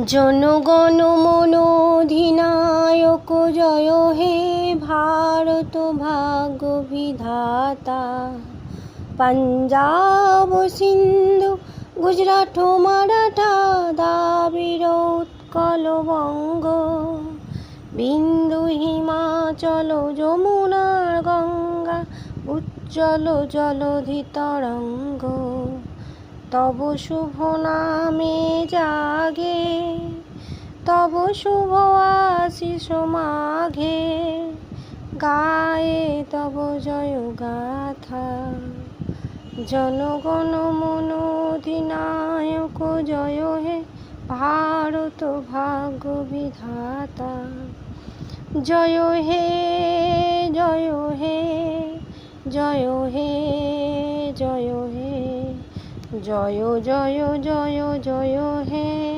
জনগণ মন অধিনায়ক জয় হে ভারত ভাগ্য বিধাতা। পাঞ্জাব সিন্ধু, গুজরাট মারাঠা দাবির উৎকল বঙ্গ। বিন্দু হিমাচল যমুনার গঙ্গা উজ্জ্বল জলধি তরঙ্গ তব শুভ নামে জাগে তব শুভ আশিস মাঘে, গায়ে তব জয় গাথা। জনগণ মন অধিনায়ক জয় হে, ভারত ভাগ্য বিধাতা। জয় হে জয় হে জয় হে জয় হে, জয় জয় জয় জয় হে।